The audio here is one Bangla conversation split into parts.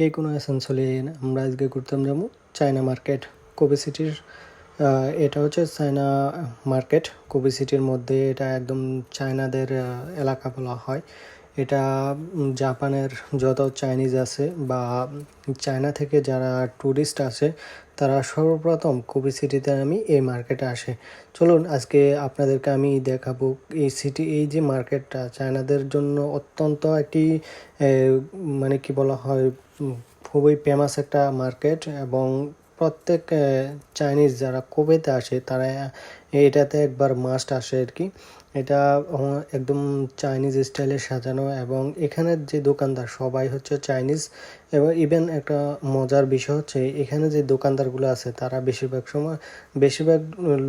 কে কোনো আসানসোলে আমরা আজকে ঘুরতাম যাব চায়না মার্কেট কবি সিটির এটা হচ্ছে চায়না মার্কেট কবি সিটির মধ্যে এটা একদম চায়নাদের এলাকা বলা হয়। এটা জাপানের যত চাইনিজ আছে বা চায়না থেকে যারা ট্যুরিস্ট আসে তারা সর্বপ্রথম কবি সিটিতে আমি এই মার্কেটে আসে। চলুন, আজকে আপনাদেরকে আমি দেখাবো এই সিটি এই যে মার্কেটটা চায়নাদের জন্য অত্যন্ত একটি মানে কি বলা হয় খুবই ফেমাস একটা মার্কেট এবং প্রত্যেক চাইনিজ যারা কোবেতে আসে তারা এটাতে একবার মাস্ট আসে আর কি। এটা একদম চাইনিজ স্টাইলে সাজানো এবং এখানের যে দোকানদার, সবাই হচ্ছে চাইনিজ এবং ইভেন একটা মজার বিষয় হচ্ছে, এখানে যে দোকানদারগুলো আছে, তারা বেশিরভাগ সময়, বেশিরভাগ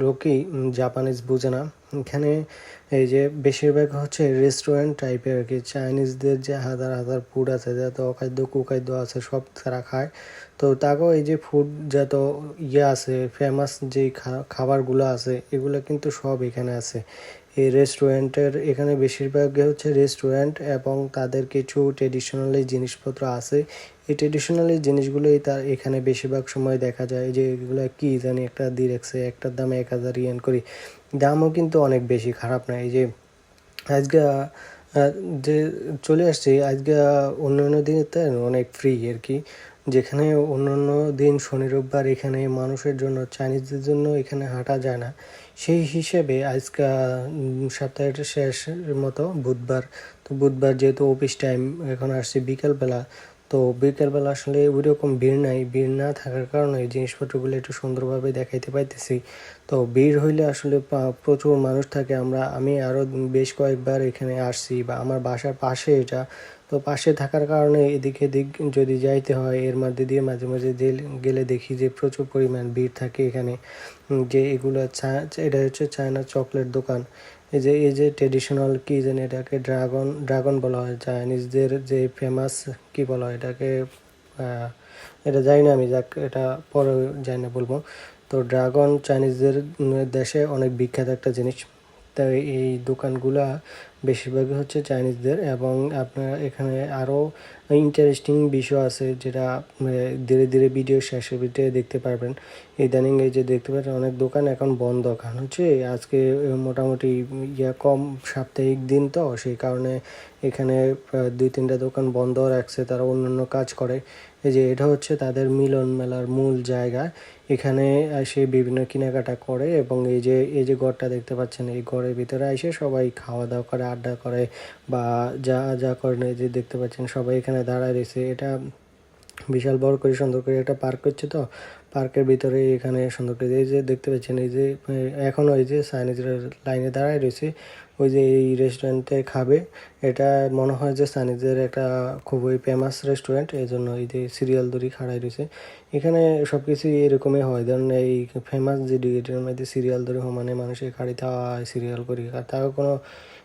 লোকই জাপানিজ বোঝে না। এখানে এই যে বেশিরভাগ হচ্ছে রেস্টুরেন্ট টাইপের আর কি। চাইনিজদের যে হাজার হাজার ফুড আছে, যত অখাদ্য, কুখাদ্য আছে, সব তারা খায়। তো তাকেও এই যে ফুড যত ইয়ে আছে ফেমাস যে খাবারগুলো আছে এগুলো কিন্তু সব এখানে আছে। এই রেস্টুরেন্টের এখানে বেশিরভাগ হচ্ছে রেস্টুরেন্ট এবং তাদের কিছু ট্রেডিশনালি জিনিসপত্র আছে। এই ট্রেডিশনালি জিনিসগুলোই তার এখানে বেশিরভাগ সময় দেখা যায় যে এগুলো কি জানি একটা রাখছে একটার দামে এক হাজার ইয়েন করি। দামও কিন্তু অনেক বেশি, খারাপ না। এই যে আজকে যে চলে আসছি, আজকে অন্য অন্য দিনেতে অনেক ফ্রি আর কি। যেখানে অন্যান্য অন্য দিন শনি, রোববার এখানে মানুষের জন্য চাইনিজদের জন্য এখানে হাঁটা যায় না। সেই হিসেবে আজকে সপ্তাহের শেষের মতো বুধবার, তো বুধবার যেহেতু অফিস টাইম এখন আসছে বিকালবেলা তো বিকেলবেলা আসলে ওই রকম ভিড় নাই। ভিড় না থাকার কারণে জিনিসপত্রগুলো একটু সুন্দরভাবে দেখাইতে পাইতেছি। তো ভিড় হইলে আসলে প্রচুর মানুষ থাকে। আমরা, আমি আরও বেশ কয়েকবার এখানে আসছি বা আমার বাসার পাশে এটা। তো পাশে থাকার কারণে এদিকে দিক যদি যাইতে হয়, এর মধ্যে দিয়ে মাঝে মাঝে গেলে দেখি যে প্রচুর পরিমাণ ভিড় থাকে এখানে। যে এগুলো এটা হচ্ছে চায়না চকলেট দোকান। এই যে এই যে ট্রেডিশনাল কি যেন এটাকে ড্রাগন ড্রাগন বলা হয় চাইনিজদের যে ফেমাস কি বলা হয় এটাকে এটা জানি না আমি, যাক, এটা পরে জানি না বলব। তো ড্রাগন চাইনিজদের দেশে অনেক বিখ্যাত একটা জিনিস। তাই এই দোকানগুলা বেশিরভাগই হচ্ছে চাইনিজদের এবং আপনার এখানে আরও ইন্টারেস্টিং বিষয় আছে যেটা আহ, ধীরে ধীরে ভিডিও শেষের ভিতরে দেখতে পারবেন। ইদানিং এই যে দেখতে পাচ্ছেন অনেক দোকান এখন বন্ধ কারণ হচ্ছে আজকে মোটামুটি ইয়া কম সাপ্তাহিক দিন তো সেই কারণে এখানে দুই তিনটা দোকান বন্ধ রাখছে তারা অন্যান্য কাজ করে। এই যে এটা হচ্ছে তাদের মিলন মেলার মূল জায়গা। এখানে এসে বিভিন্ন কেনাকাটা করে এবং এই যে এই যে ঘরটা দেখতে পাচ্ছেন, এই ঘরের ভিতরে এসে সবাই খাওয়া দাওয়া করে, আড্ডা করে বা যা যা করেন এই যে দেখতে পাচ্ছেন সবাই এখানে দাঁড়ায় রয়েছে। এটা বিশাল বড় করে, সুন্দর করে একটা পার্ক হচ্ছে তো। পার্কের ভিতরে এখানে সুন্দর করে এই যে দেখতে পাচ্ছেন, এই যে, এখন ওই যে চাইনিজরা লাইনে দাঁড়ায় রয়েছে। ওই যে এই রেস্টুরেন্টে খাবে, এটা মনে হয় যে সানিদের একটা খুবই ফেমাস রেস্টুরেন্ট এই জন্য এই যে সিরিয়াল দড়ি খাড়াই রয়েছে। এখানে সব কিছু এরকমই হয়, ধরুন এই ফেমাস যে ডিগেটের মধ্যে সিরিয়াল দড়ি মানে মানুষের খাড়িতে খাওয়া সিরিয়াল করি তাও কোনো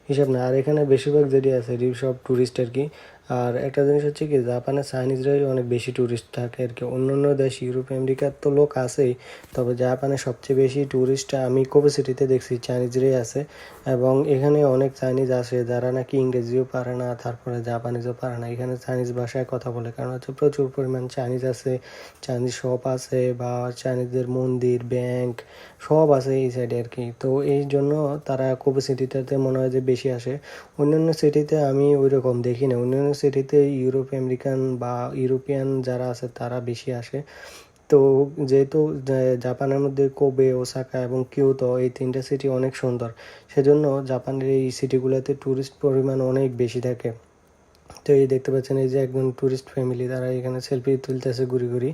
হিসাব না আর এখানে বেশিরভাগ যেটি আছে সব ট্যুরিস্ট আর কি। আর একটা জিনিস হচ্ছে কি, জাপানে চাইনিজরাই অনেক বেশি ট্যুরিস্ট থাকে আর কি অন্য অন্য দেশ, ইউরোপ, আমেরিকার তো লোক আছেই, তবে জাপানে সবচেয়ে বেশি ট্যুরিস্ট আমি কোভি সিটিতে দেখছি চাইনিজরাই আছে, এবং এখানে অনেক চাইনিজ আসে যারা নাকি ইংরেজিও পারে না, তারপরে জাপানিজও পারে না, এখানে চাইনিজ ভাষায় কথা বলে, কারণ হচ্ছে প্রচুর পরিমাণ চাইনিজ আছে, চাইনিজ শপ আছে, বা চাইনিজদের মন্দির ব্যাংক সব আছে এই সাইডে আর কি, তো এই জন্য তারা সিটিতে মনে হয় যে বেশি আসে, অন্যান্য সিটিতে আমি ওই রকম দেখি না অন্যান্য সিটিতে ইউরোপ আমেরিকান বা ইউরোপিয়ান যারা আছে, তারা বেশি আসে। তো যেহেতু জাপানের মধ্যে কোবে, ওসাকা এবং কিয়োতো এই তিনটা সিটি অনেক সুন্দর, সেজন্য জাপানের এই সিটিগুলোতে ট্যুরিস্ট পরিমাণ অনেক বেশি থাকে। তো এই দেখতে পাচ্ছেন, এই যে একজন ট্যুরিস্ট ফ্যামিলি তারা এখানে সেলফি তুলতেছে ঘুরি ঘুরি।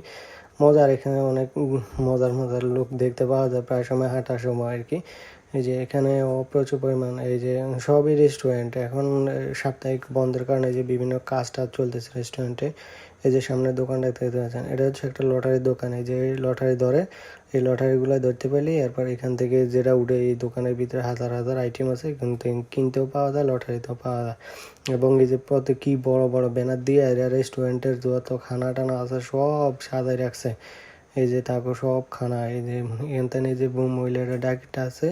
মজার এখানে অনেক মজার মজার লোক দেখতে পাওয়া যায়, প্রায় সময় হাঁটার সময় আর কি। এই যে এখানে প্রচুর পরিমাণ, এই যে সবই রেস্টুরেন্ট এখন সাপ্তাহিক বন্ধের কারণে যে বিভিন্ন কাজ টাজ চলতেছে রেস্টুরেন্টে এই যে সামনে দোকানটা দেখতে পাচ্ছেন, এটা হচ্ছে একটা লটারির দোকান। এই যে লটারি ধরে, এই লটারিগুলো ধরতে পারলেই এরপর এখান থেকে যেটা উঠে এই দোকানের ভিতরে হাজার হাজার আইটেম আছে কিন্তু কিনতেও পাওয়া যায় লটারিতেও পাওয়া যায়। এবং এই যে প্রত্যেক কি বড় বড় ব্যানার দিয়ে এরা রেস্টুরেন্টের যত খানা টানা আছে সব সাজাই রাখছে। এই যে তাকে সব খানা এই যে এখানে যে মহিলারা ডাকিটা আছে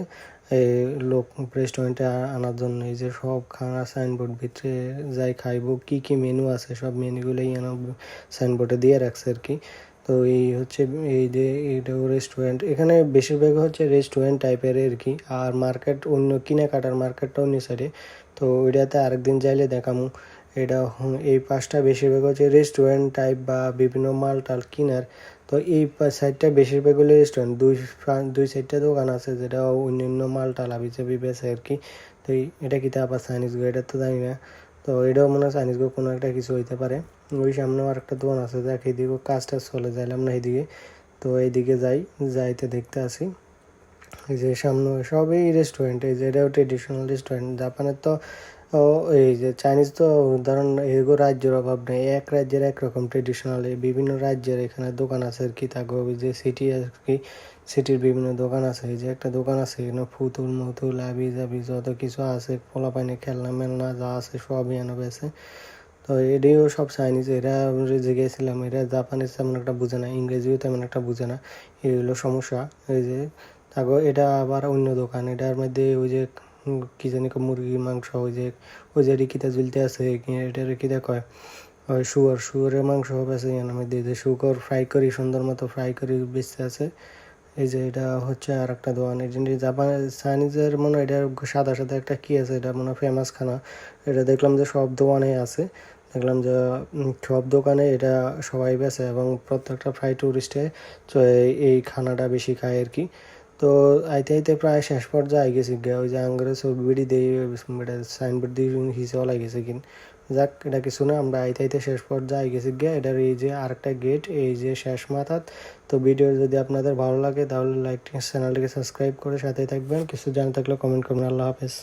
এই লোক রেস্টুরেন্টে আনার জন্য, এই যে সব খানা সাইনবোর্ড ভিতরে যাই খাইবো, কি কি মেনু আছে, সব মেনুগুলোই সাইনবোর্ডে দিয়ে রাখছে আর কি। তো এই হচ্ছে, এই যে এইটা রেস্টুরেন্ট এখানে বেশিরভাগ হচ্ছে রেস্টুরেন্ট টাইপের আর কি। আর মার্কেট অন্য কেনাকাটার মার্কেটটা অন্য সাইডে তো ওইটাতে আরেকদিন যাইলে দেখামু। এটা এই পাশটা বেশিরভাগ হচ্ছে রেস্টুরেন্ট টাইপ বা বিভিন্ন মাল টাল কিনার। তো এই সাইডটা বেশিরভাগ হলো রেস্টুরেন্ট দুই দুই সাইডটা দোকান আছে যেটা অন্যান্য মাল টাল আবি চাবি বেছে আর কি। তো এটা কিতা আবার চাইনিজ গো? এটা তো জানি না। তো এটাও মনে হয় চাইনিজ গো কোনো একটা কিছু হইতে পারে। ওই সামনেও আরেকটা দোকান আছে, দেখ এইদিকে কাজ টাজ চলে, যাইলাম না এইদিকে। তো এইদিকে যাই, যাইতে দেখতে আসি। এই যে সামনে সবই রেস্টুরেন্ট এই যে এটাও ট্রেডিশনাল রেস্টুরেন্ট জাপানের তো এই যে চাইনিজ তো ধরেন এগো রাজ্যের অভাব নেই, এক রাজ্যের একরকম ট্রেডিশনাল বিভিন্ন রাজ্যের এখানে দোকান আছে আর কি, তাকে যে সিটি আর কি সিটির বিভিন্ন দোকান আছে, এই যে একটা দোকান আছে এখানে ফুতুল মুতুল আবি জাবি যত কিছু আছে পোলা পানি খেলনা, মেলনা যা আছে সবই এনে বেছে। তো এটাও সব চাইনিজ এরা যে গেছিলাম, এরা জাপানিজ তেমন একটা বুঝে না, ইংরেজিও তেমন একটা বুঝে না, এই হলো সমস্যা, এই যে তারপর এটা আবার অন্য দোকান, এটার মধ্যে ওই যে কি জানি মুরগির মাংস, ওই যে ওই যে রিকিতা ঝুলতে আছে এটা রিকিতা কয়, ওই শুয়ার, শুয়ারের মাংস হবে আছে আমি মধ্যে যে শুকর ফ্রাই করি, সুন্দর মতো ফ্রাই করি, বেচতে আছে। এই যে এটা হচ্ছে আর একটা দোকান, এই যে জাপান, চাইনিজের মনে হয় এটার সাদা সাদা একটা কি আছে, এটা মনে ফেমাস খানা। এটা দেখলাম যে সব দোকানে আছে, দেখলাম যে সব দোকানে এটা সবাই বেছে এবং প্রত্যেকটা ফ্রাই টুরিস্টে এই খানাটা বেশি খায় আর কি। তো আইতে আইতে প্রায় শেষ পর্যায়ে আই গেছি গিয়া, ওই যে আঙ্গুরের ছবি বিড়ি দিয়ে সাইনবোর্ড দিয়ে হিসেবে লাগেছে কিন। যাক, এটা কিছু না, আমরা আইতে আইতে শেষ পর্যায়ে আই গেছি গিয়া, এটার এই যে আরেকটা গেট এই যে শেষ মাথাত। তো ভিডিও যদি আপনাদের ভালো লাগে, তাহলে লাইক চ্যানেলটিকে সাবস্ক্রাইব করে সাথে থাকবেন। কিছু জানা থাকলে কমেন্ট করবেন। আল্লাহ হাফেজ।